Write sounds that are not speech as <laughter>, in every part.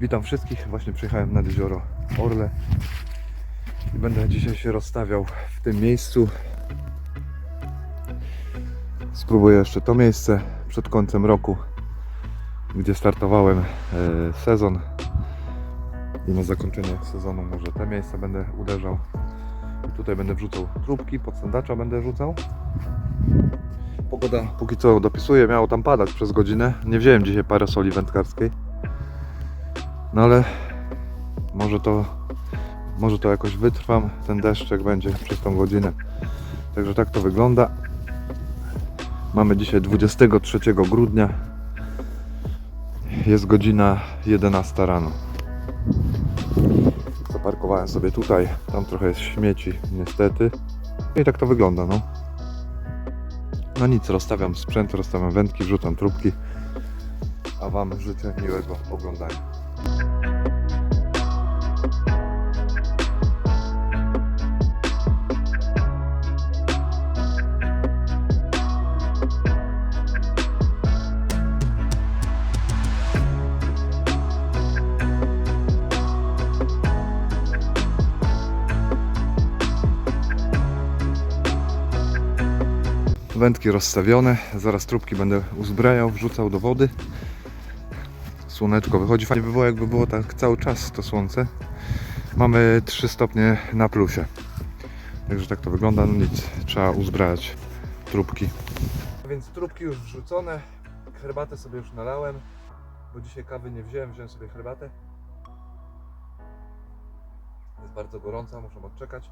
Witam wszystkich. Właśnie przyjechałem nad jezioro Orle i będę dzisiaj się rozstawiał w tym miejscu. Spróbuję jeszcze to miejsce przed końcem roku, gdzie startowałem e, sezon. I na zakończenie sezonu może te miejsca będę uderzał. I tutaj będę wrzucał trubki, pod sandacza będę rzucał. Pogoda póki co dopisuje, miało tam padać przez godzinę. Nie wziąłem dzisiaj parasoli wędkarskiej. No ale może to, może to jakoś wytrwam, ten deszczek będzie przez tą godzinę. Także tak to wygląda. Mamy dzisiaj 23 grudnia. Jest godzina 11 rano. Zaparkowałem sobie tutaj, tam trochę jest śmieci niestety. I tak to wygląda, no. No nic, rozstawiam sprzęt, rozstawiam wędki, wrzucam trubki. A Wam życzę miłego oglądania. Wędki rozstawione, zaraz trubki będę uzbrajał, wrzucał do wody. Słoneczko wychodzi, fajnie by było jakby było tak cały czas to słońce. Mamy 3 stopnie na plusie. Także tak to wygląda, no nic, trzeba uzbrajać trubki. Więc trubki już wrzucone, herbatę sobie już nalałem, bo dzisiaj kawy nie wziąłem, wziąłem sobie herbatę. Jest bardzo gorąca, muszę odczekać.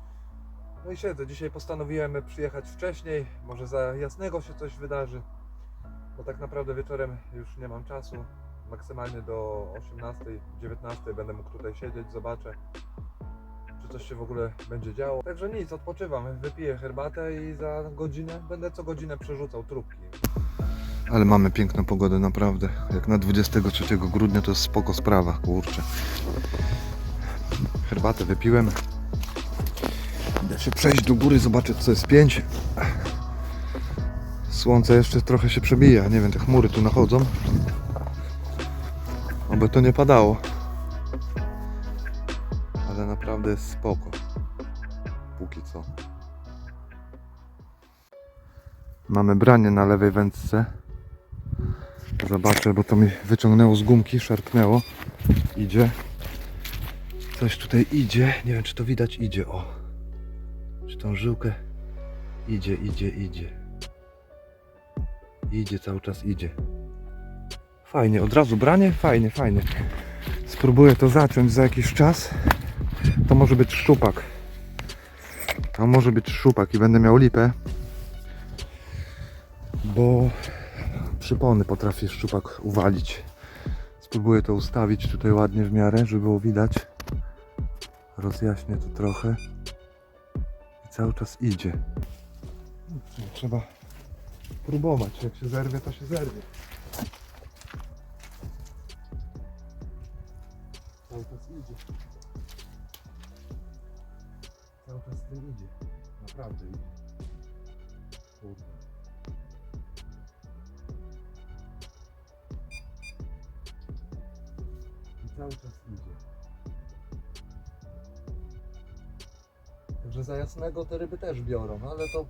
No i siedzę. Dzisiaj postanowiłem przyjechać wcześniej. Może za jasnego się coś wydarzy. Bo tak naprawdę wieczorem już nie mam czasu. Maksymalnie do 18, 19 będę mógł tutaj siedzieć, zobaczę, czy coś się w ogóle będzie działo. Także nic, odpoczywam. Wypiję herbatę i za godzinę będę co godzinę przerzucał trubki. Ale mamy piękną pogodę, naprawdę. Jak na 23 grudnia to jest spoko sprawa, kurczę. Herbatę wypiłem. Idę się przejść do góry, zobaczyć co jest 5. Słońce jeszcze trochę się przebija, nie wiem, te chmury tu nachodzą. Oby to nie padało. Ale naprawdę jest spoko. Póki co. Mamy branie na lewej wędce. Zobaczę, bo to mi wyciągnęło z gumki, szarpnęło. Idzie. Coś tutaj idzie. Nie wiem, czy to widać. Idzie, o. Czy tą żyłkę idzie, idzie, idzie. Idzie, cały czas idzie. Fajnie, od razu branie? Fajnie, fajnie. Spróbuję to zacząć za jakiś czas. To może być szczupak. To może być szczupak i będę miał lipę. Bo przypony potrafi szczupak uwalić. Spróbuję to ustawić tutaj ładnie w miarę, żeby było widać. Rozjaśnię to trochę cały czas idzie. Trzeba próbować. Jak się zerwie, to się zerwie. Cały czas idzie. Cały czas tym idzie. Naprawdę idzie. Kurde. I cały czas Także za jasnego te ryby też biorą, ale to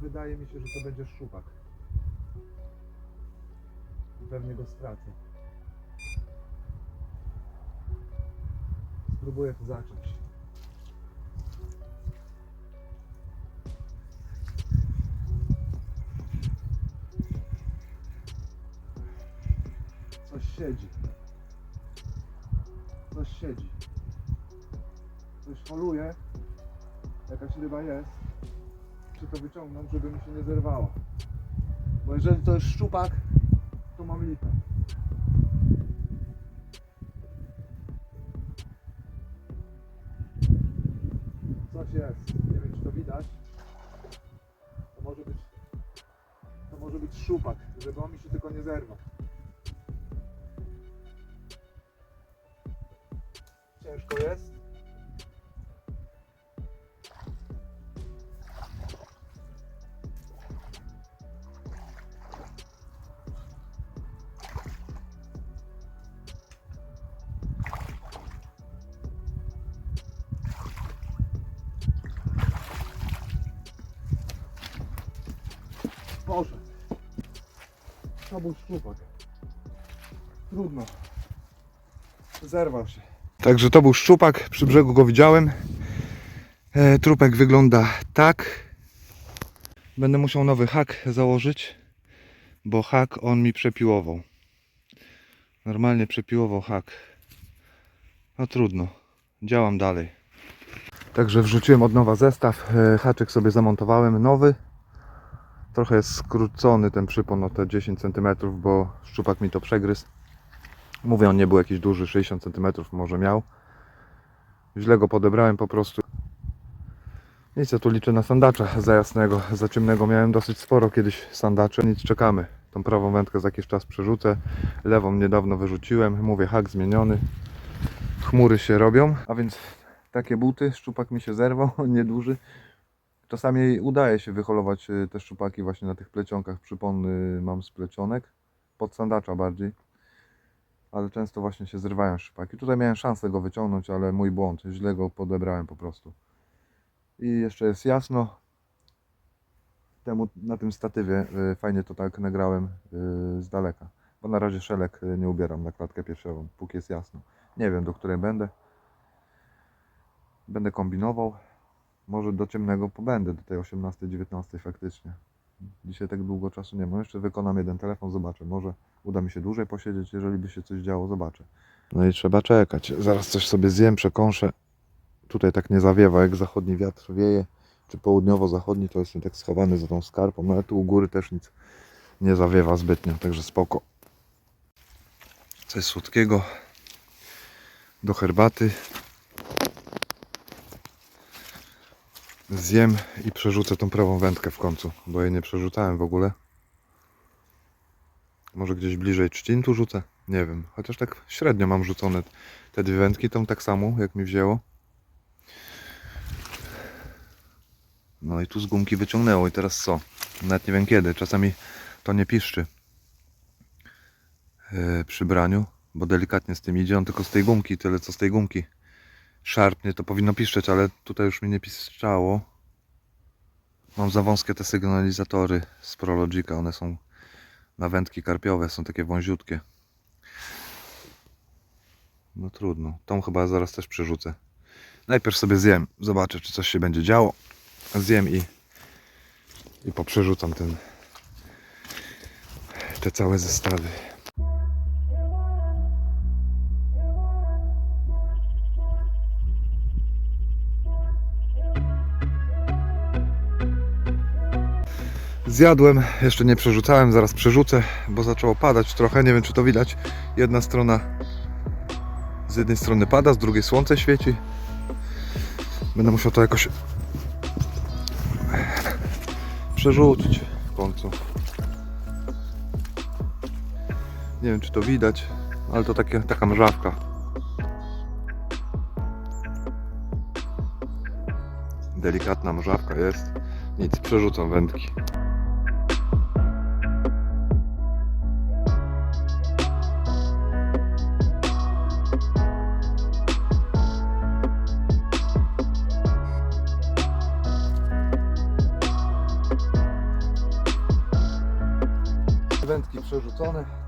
wydaje mi się, że to będzie szczupak. I Pewnie go stracę. Spróbuję to zacząć. Coś siedzi. Coś siedzi. Coś holuje. Jakaś ryba jest. Czy to wyciągnąć, żeby mi się nie zerwała. Bo jeżeli to jest szczupak, to mam lipę. Coś jest. Nie wiem czy to widać. To może być. To może być szczupak, żeby on mi się tylko nie zerwał. Ciężko jest. Był szczupak. Trudno. Zerwał się. Także to był szczupak, przy brzegu go widziałem. E, trupek wygląda tak. Będę musiał nowy hak założyć, bo hak on mi przepiłował. Normalnie przepiłował hak. No trudno. Działam dalej. Także wrzuciłem od nowa zestaw. e, Haczyk sobie zamontowałem nowy. Trochę jest skrócony ten przypon o te 10 cm, bo szczupak mi to przegryzł. Mówię, on nie był jakiś duży, 60 cm może miał. Źle go podebrałem po prostu. Nic, ja tu liczę na sandacza za jasnego, za ciemnego miałem dosyć sporo kiedyś sandaczy. Nic, czekamy. Tą prawą wędkę za jakiś czas przerzucę. Lewą niedawno wyrzuciłem. Mówię, hak zmieniony. Chmury się robią, a więc takie buty. Szczupak mi się zerwał, <laughs> nieduży. Czasami udaje się wyholować y, te szczupaki właśnie na tych plecionkach. Przypony mam z plecionek, pod sandacza bardziej. Ale często właśnie się zrywają szczupaki. Tutaj miałem szansę go wyciągnąć, ale mój błąd. Źle go podebrałem po prostu. I jeszcze jest jasno. Temu, na tym statywie y, fajnie to tak nagrałem y, z daleka. Bo na razie szelek nie ubieram na klatkę piersiową, póki jest jasno. Nie wiem do której będę. Będę kombinował. Może do ciemnego pobędę, do tej 18-19 faktycznie. Dzisiaj tak długo czasu nie mam. Jeszcze wykonam jeden telefon, zobaczę. Może uda mi się dłużej posiedzieć, jeżeli by się coś działo, zobaczę. No i trzeba czekać. Zaraz coś sobie zjem, przekąszę. Tutaj tak nie zawiewa, jak zachodni wiatr wieje, czy południowo-zachodni, to jestem tak schowany za tą skarpą. No ale tu u góry też nic nie zawiewa zbytnio, także spoko. Coś słodkiego do herbaty. Zjem i przerzucę tą prawą wędkę w końcu, bo jej nie przerzucałem w ogóle. Może gdzieś bliżej trzcin tu rzucę? Nie wiem, chociaż tak średnio mam rzucone te dwie wędki, tą tak samo jak mi wzięło. No i tu z gumki wyciągnęło i teraz co? Nawet nie wiem kiedy, czasami to nie piszczy yy, przy braniu, bo delikatnie z tym idzie, on tylko z tej gumki, tyle co z tej gumki szarpnie, to powinno piszczeć, ale tutaj już mi nie piszczało. Mam za wąskie te sygnalizatory z Prologica, one są na wędki karpiowe, są takie wąziutkie. No trudno, tą chyba zaraz też przerzucę. Najpierw sobie zjem, zobaczę czy coś się będzie działo. Zjem i, i poprzerzucam ten, te całe zestawy. Zjadłem, jeszcze nie przerzucałem, zaraz przerzucę, bo zaczęło padać trochę, nie wiem czy to widać. Jedna strona z jednej strony pada, z drugiej słońce świeci. Będę musiał to jakoś przerzucić w końcu. Nie wiem czy to widać, ale to takie, taka mrzawka. Delikatna mrzawka jest. Nic, przerzucam wędki.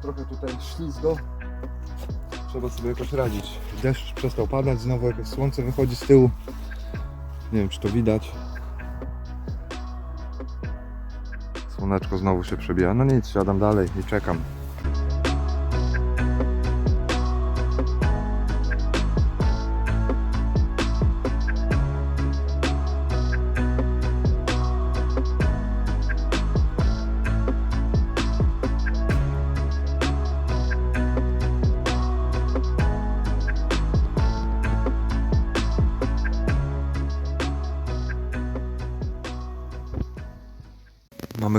Trochę tutaj ślizgo. Trzeba sobie jakoś radzić. Deszcz przestał padać, znowu jakieś słońce wychodzi z tyłu. Nie wiem czy to widać. Słoneczko znowu się przebija. No nic, siadam dalej i czekam.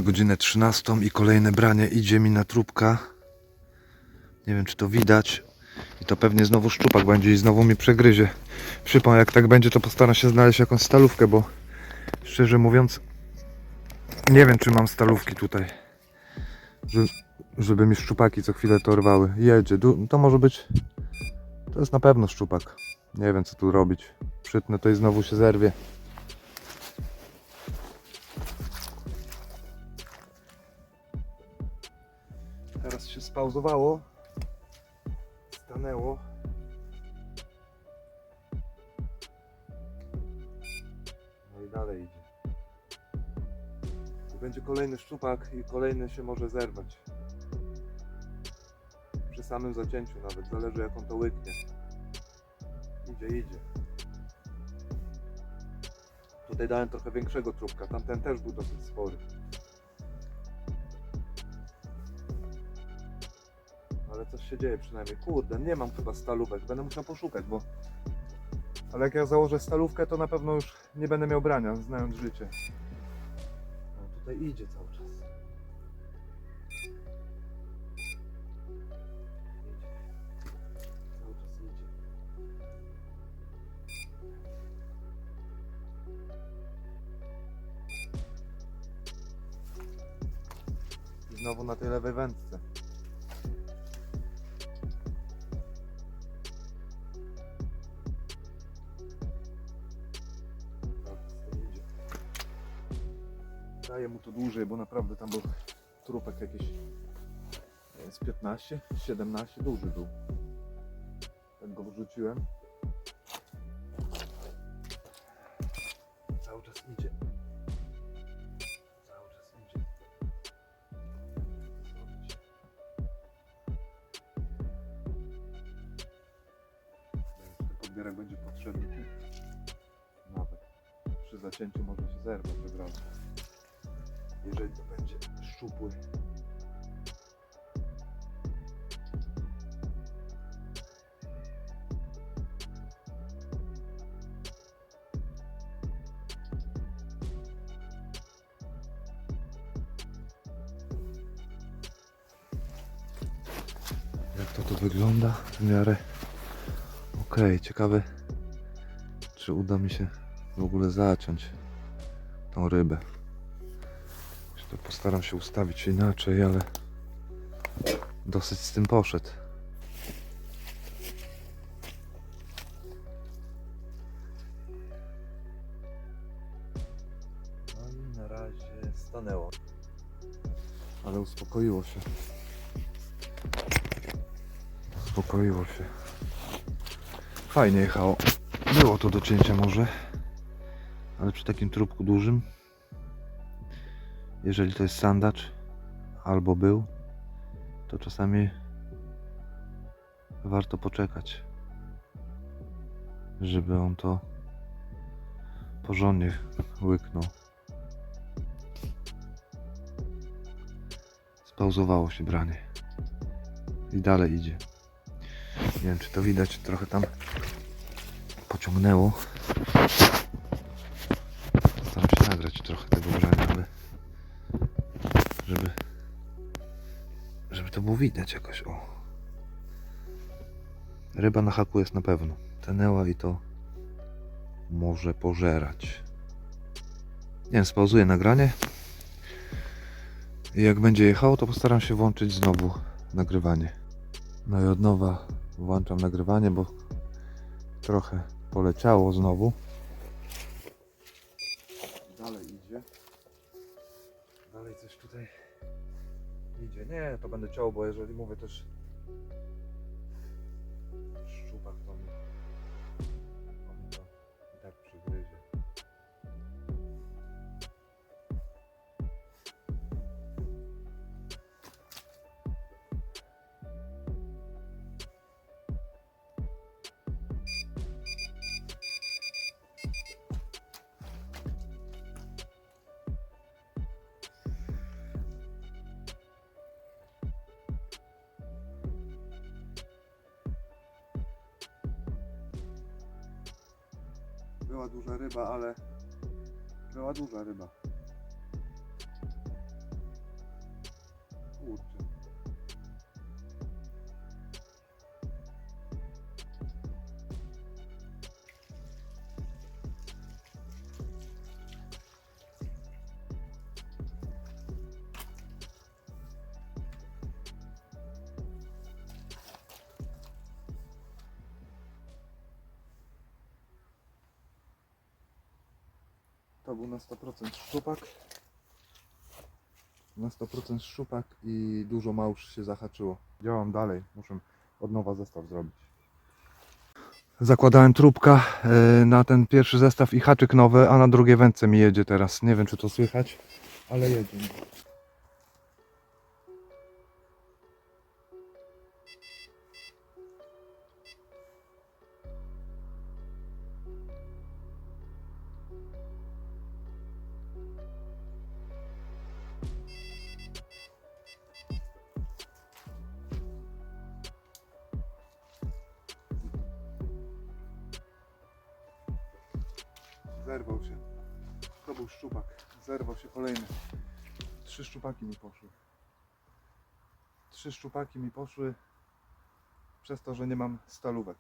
Godzinę 13 i kolejne branie idzie mi na trubka. Nie wiem czy to widać. I to pewnie znowu szczupak będzie i znowu mi przegryzie. Przypom, jak tak będzie to postaram się znaleźć jakąś stalówkę, bo szczerze mówiąc nie wiem czy mam stalówki tutaj. Że- Żeby mi szczupaki co chwilę to rwały. Jedzie, to może być... To jest na pewno szczupak. Nie wiem co tu robić. Przytnę to i znowu się zerwie. Spauzowało, stanęło. No i dalej idzie. Będzie kolejny szczupak i kolejny się może zerwać. Przy samym zacięciu nawet, zależy jak on to łyknie. Idzie, idzie. Tutaj dałem trochę większego trupka, tamten też był dosyć spory. Się dzieje przynajmniej. Kurde, nie mam chyba stalówek, będę musiał poszukać, bo... Ale jak ja założę stalówkę, to na pewno już nie będę miał brania, znając życie. No tutaj idzie cały czas. Idzie. Cały czas idzie. Znowu na tej lewej wędce. Daję mu to dłużej, bo naprawdę tam był trupek jakiś wiem, z 15, 17, duży był. Tak go wrzuciłem. Cały czas idzie. Cały czas idzie. Zrobić? Podbierak będzie potrzebny. Nawet przy zacięciu może się zerwać od razu. Jeżeli to będzie szczupły. Jak to tu wygląda w miarę Okej, ciekawe czy uda mi się w ogóle zaciąć tą rybę. To postaram się ustawić inaczej, ale dosyć z tym poszedł. No na razie stanęło. Ale uspokoiło się. Uspokoiło się. Fajnie jechało. Było to do cięcia może. Ale przy takim trupku dużym. Jeżeli to jest sandacz albo był, to czasami warto poczekać, żeby on to porządnie łyknął. Spauzowało się branie. I dalej idzie. Nie wiem, czy to widać, trochę tam pociągnęło. Staram się nagrać trochę tego to było widać jakoś, o. Ryba na haku jest na pewno. Tenęła i to może pożerać. Nie wiem, spauzuję nagranie. I jak będzie jechało, to postaram się włączyć znowu nagrywanie. No i od nowa włączam nagrywanie, bo trochę poleciało znowu. Nie, to będę ciął, bo jeżeli mówię też Była duża ryba, ale była duża ryba. To był na 100% szczupak. na 100% szczupak i dużo małż się zahaczyło. Działam dalej, muszę od nowa zestaw zrobić. Zakładałem trubka e, na ten pierwszy zestaw i haczyk nowy, a na drugie wędce mi jedzie teraz. Nie wiem czy to słychać, ale jedzie. Zerwał się. To był szczupak. Zerwał się kolejny. Trzy szczupaki mi poszły. Trzy szczupaki mi poszły przez to, że nie mam stalówek.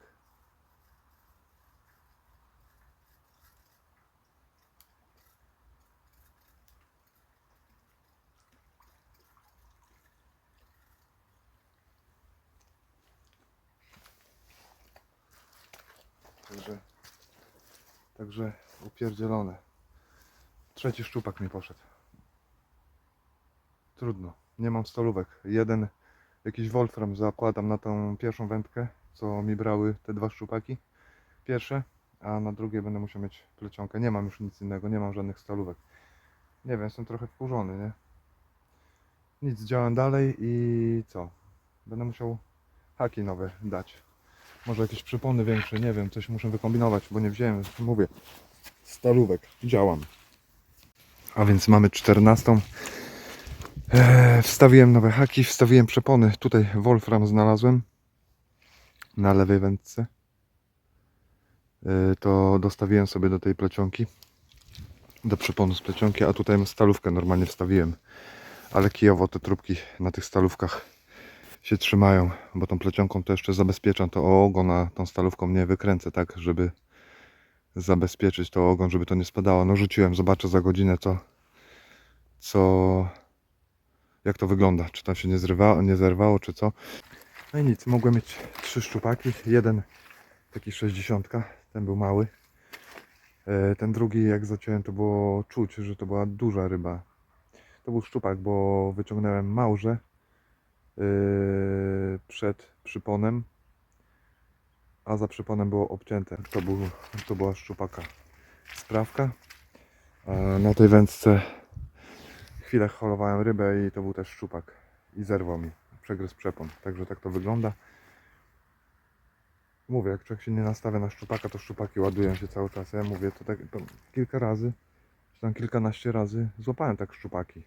Także, także upierdzielone. Trzeci szczupak mi poszedł. Trudno. Nie mam stolówek. Jeden jakiś Wolfram zakładam na tą pierwszą wędkę, co mi brały te dwa szczupaki. Pierwsze, a na drugie będę musiał mieć plecionkę. Nie mam już nic innego, nie mam żadnych stalówek. Nie wiem, jestem trochę wkurzony, nie? Nic, działam dalej i co? Będę musiał haki nowe dać. Może jakieś przypony większe, nie wiem, coś muszę wykombinować, bo nie wziąłem, mówię, stalówek. Działam. A więc mamy 14. Eee, wstawiłem nowe haki, wstawiłem przepony. Tutaj Wolfram znalazłem na lewej wędce. Eee, to dostawiłem sobie do tej plecionki. Do przeponu z plecionki, a tutaj stalówkę normalnie wstawiłem. Ale kijowo te trubki na tych stalówkach się trzymają, bo tą plecionką to jeszcze zabezpieczam to ogon, a tą stalówką nie wykręcę tak, żeby zabezpieczyć to ogon, żeby to nie spadało. No rzuciłem, zobaczę za godzinę co, co, jak to wygląda, czy tam się nie zrywało, nie zerwało, czy co. No i nic, mogłem mieć trzy szczupaki, jeden taki 60, ten był mały. E, Ten drugi, jak zaciąłem, to było czuć, że to była duża ryba. To był szczupak, bo wyciągnąłem małże yy, przed przyponem, a za przyponem było obcięte. To, był, to była szczupaka sprawka. A na tej wędce chwilę holowałem rybę i to był też szczupak. I zerwał mi, przegryzł przepon. Także tak to wygląda. Mówię, jak człowiek się nie nastawia na szczupaka, to szczupaki ładują się cały czas. Ja mówię, to tak to kilka razy, czy tam kilkanaście razy złapałem tak szczupaki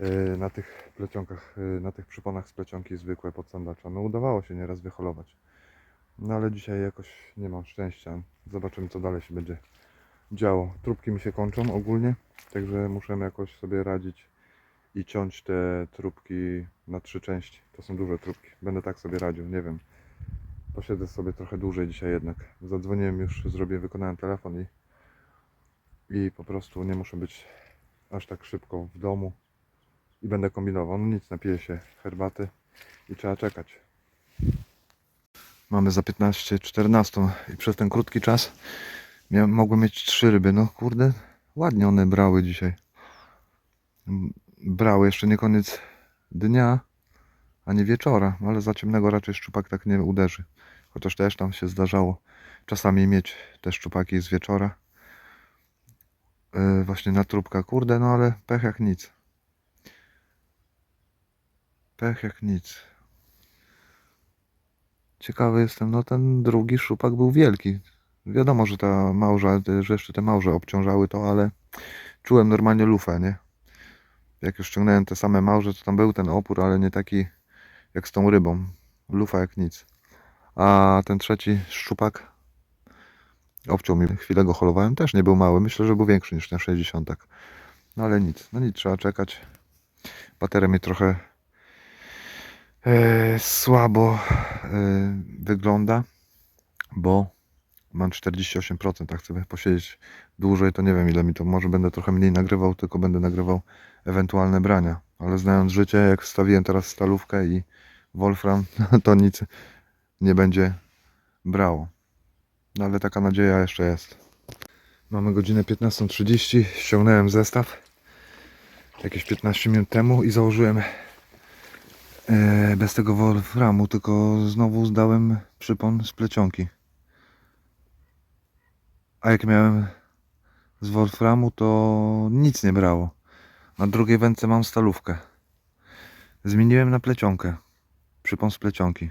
yy, na tych plecionkach, yy, na tych przyponach z plecionki zwykłe pod sandacza. No udawało się nieraz wyholować. No ale dzisiaj jakoś nie mam szczęścia. Zobaczymy co dalej się będzie działo. Trubki mi się kończą ogólnie, także muszę jakoś sobie radzić i ciąć te trubki na trzy części. To są duże trubki. Będę tak sobie radził, nie wiem. Posiedzę sobie trochę dłużej dzisiaj jednak. Zadzwoniłem już, zrobię, wykonałem telefon i, i po prostu nie muszę być aż tak szybko w domu i będę kombinował. No nic, napiję się herbaty i trzeba czekać. Mamy za 15, 14 i przez ten krótki czas mogłem mieć trzy ryby. No kurde, ładnie one brały dzisiaj. Brały jeszcze nie koniec dnia, ani wieczora, ale za ciemnego raczej szczupak tak nie uderzy. Chociaż też tam się zdarzało czasami mieć te szczupaki z wieczora. Yy, właśnie na trubka, kurde, no ale pech jak nic. Pech jak nic. Ciekawy jestem, no ten drugi szczupak był wielki. Wiadomo, że ta małża, że jeszcze te małże obciążały to, ale czułem normalnie lufę, nie? Jak już ściągnąłem te same małże, to tam był ten opór, ale nie taki jak z tą rybą. Lufa jak nic. A ten trzeci szczupak obciął mi. Chwilę go holowałem, też nie był mały. Myślę, że był większy niż ten 60. No ale nic, no nic, trzeba czekać. Bateria mi trochę e, słabo e, wygląda, bo mam 48%, a chcę posiedzieć dłużej, to nie wiem ile mi to, może będę trochę mniej nagrywał, tylko będę nagrywał ewentualne brania, ale znając życie, jak wstawiłem teraz stalówkę i Wolfram, <laughs> to nic nie będzie brało. No ale taka nadzieja jeszcze jest. Mamy godzinę 15.30, ściągnąłem zestaw. jakieś 15 minut temu i założyłem bez tego wolframu, tylko znowu zdałem przypon z plecionki. A jak miałem z wolframu, to nic nie brało. Na drugiej wędce mam stalówkę. Zmieniłem na plecionkę. Przypon z plecionki.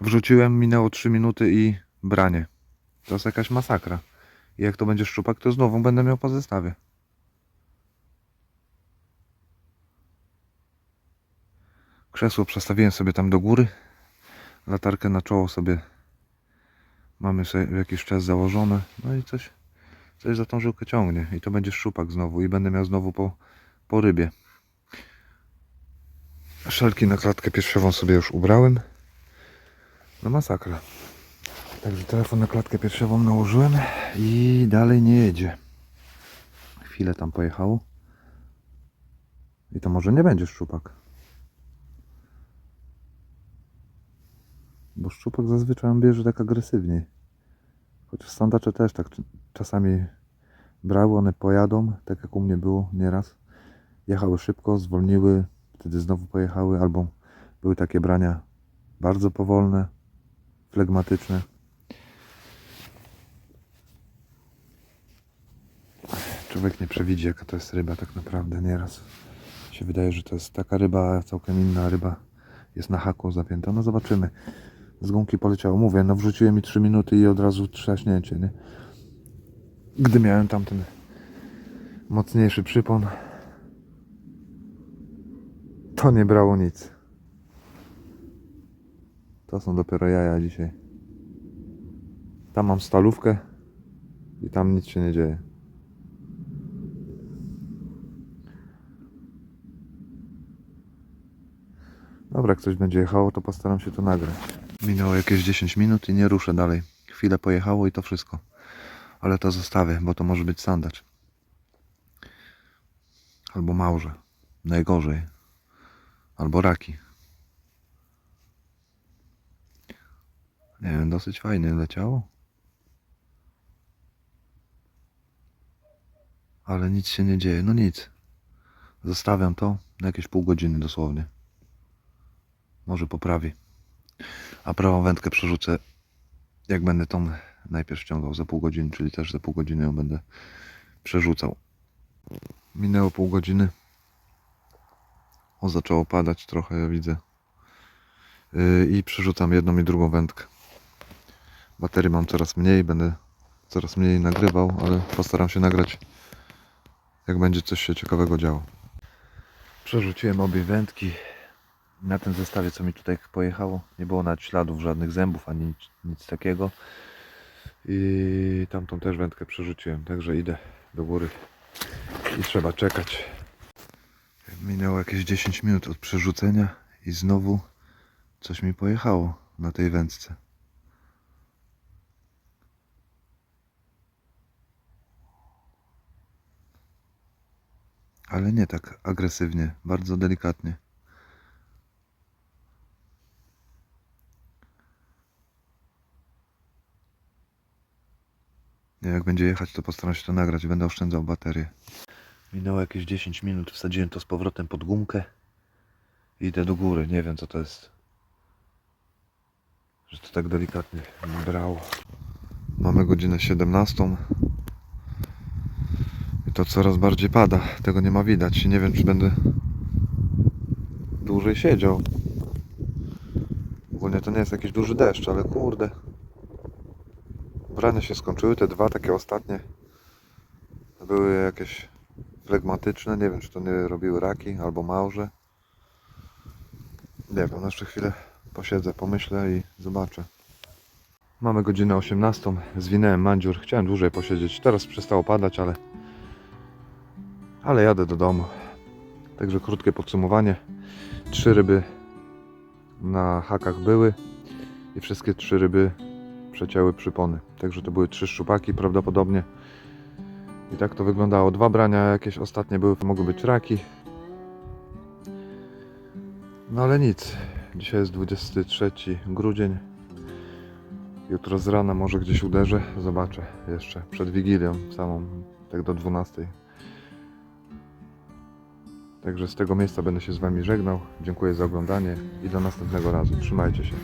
Wrzuciłem, minęło 3 minuty i branie. To jest jakaś masakra. I jak to będzie szczupak, to znowu będę miał po zestawie. Krzesło przestawiłem sobie tam do góry. Latarkę na czoło sobie mamy sobie jakiś czas założone. No i coś, coś za tą żyłkę ciągnie. I to będzie szczupak znowu. I będę miał znowu po, po rybie. Szelki na klatkę piersiową sobie już ubrałem. No masakra. Także telefon na klatkę piersiową nałożyłem i dalej nie jedzie. Chwilę tam pojechało. I to może nie będzie szczupak. Bo szczupak zazwyczaj bierze tak agresywniej. Chociaż sandacze też tak czasami brały, one pojadą, tak jak u mnie było nieraz. Jechały szybko, zwolniły, wtedy znowu pojechały, albo były takie brania bardzo powolne, flegmatyczne. Człowiek nie przewidzi, jaka to jest ryba tak naprawdę nieraz. Się wydaje, że to jest taka ryba, a całkiem inna ryba jest na haku zapięta. No zobaczymy. Z gumki poleciało. Mówię, no wrzuciłem mi 3 minuty i od razu trzaśnięcie, nie? Gdy miałem tamten mocniejszy przypon, to nie brało nic. To są dopiero jaja dzisiaj. Tam mam stalówkę i tam nic się nie dzieje. Dobra, jak coś będzie jechało, to postaram się to nagrać. Minęło jakieś 10 minut i nie ruszę dalej. Chwilę pojechało i to wszystko. Ale to zostawię, bo to może być sandacz. Albo małże. Najgorzej. Albo raki. Nie wiem, dosyć fajnie leciało. Ale nic się nie dzieje. No nic. Zostawiam to na jakieś pół godziny dosłownie. Może poprawi. A prawą wędkę przerzucę, jak będę tą najpierw ściągał za pół godziny, czyli też za pół godziny ją będę przerzucał. Minęło pół godziny. O, zaczęło padać trochę, ja widzę. Yy, I przerzucam jedną i drugą wędkę. Baterii mam coraz mniej, będę coraz mniej nagrywał, ale postaram się nagrać, jak będzie coś się ciekawego działo. Przerzuciłem obie wędki. Na tym zestawie, co mi tutaj pojechało, nie było nawet śladów żadnych zębów ani nic, nic takiego. I tamtą też wędkę przerzuciłem, także idę do góry i trzeba czekać. Minęło jakieś 10 minut od przerzucenia i znowu coś mi pojechało na tej wędce. Ale nie tak agresywnie, bardzo delikatnie. Jak będzie jechać, to postaram się to nagrać. Będę oszczędzał baterię. Minęło jakieś 10 minut. Wsadziłem to z powrotem pod gumkę. Idę do góry. Nie wiem, co to jest. Że to tak delikatnie brało. Mamy godzinę 17. I to coraz bardziej pada. Tego nie ma widać. Nie wiem, czy będę dłużej siedział. Ogólnie to nie jest jakiś duży deszcz, ale kurde. Brania się skończyły, te dwa takie ostatnie były jakieś flegmatyczne, nie wiem czy to nie robiły raki albo małże. Nie wiem, jeszcze chwilę posiedzę, pomyślę i zobaczę. Mamy godzinę 18, zwinęłem mandziur, chciałem dłużej posiedzieć, teraz przestało padać, ale ale jadę do domu. Także krótkie podsumowanie. Trzy ryby na hakach były i wszystkie trzy ryby przecięły przypony. Także to były trzy szczupaki prawdopodobnie. I tak to wyglądało. Dwa brania jakieś ostatnie były, mogły być raki. No ale nic. Dzisiaj jest 23 grudzień. Jutro z rana może gdzieś uderzę. Zobaczę jeszcze przed Wigilią samą, tak do 12. Także z tego miejsca będę się z Wami żegnał. Dziękuję za oglądanie i do następnego razu. Trzymajcie się.